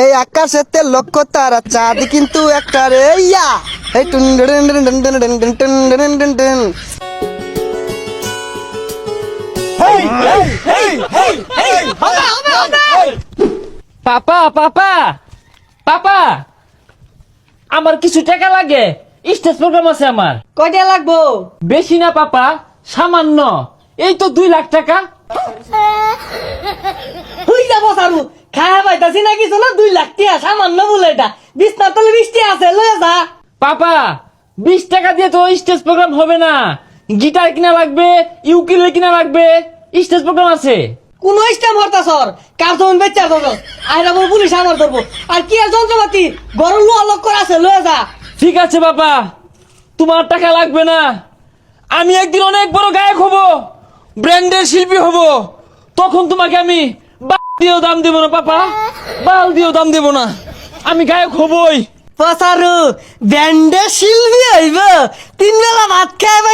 এই আকাশেতে লক্ষ তারা চাঁদ কিন্তু একটা রে ইয়া এই টুন পাপা পাপা পাপা আমার কিছু টাকা লাগে স্টেজ প্রোগ্রাম আছে আমার কয়টা লাগবো বেশি না পাপা সামান্য এই তো দুই লাখ টাকা হইলা বসারু খায়া পাইতাছি না কিছু না দুই লাখ টিয়া সামান্য বলে এটা। বিছনার তলে বৃষ্টি আছে লয়ে যা। পাপা বিশ টাকা দিয়ে তো স্টেজ প্রোগ্রাম হবে না। গিটার কিনা লাগবে ইউকিলে কিনা লাগবে স্টেজ প্রোগ্রাম আছে। কোন ইস্টাম হরতা সর? কার জমিন বেচার ধরো আইরা বল পুলিশ আমার ধরবো। আর কি আর যন্ত্রপাতি? গরম লোয়া লক করা আছে লয়ে যা। ঠিক আছে বাবা তোমার টাকা লাগবে না। আমি একদিন অনেক বড় গায়ক হব ব্র্যান্ডের শিল্পী হব। তখন তোমাকে আমি দিয়েও দাম দিব না, পাপা। বাল দিও দাম দিব না। আমি গায়ক হবই পসারু ব্যান্ডে শিল্পী হইব। তিন বেলা ভাত খাইব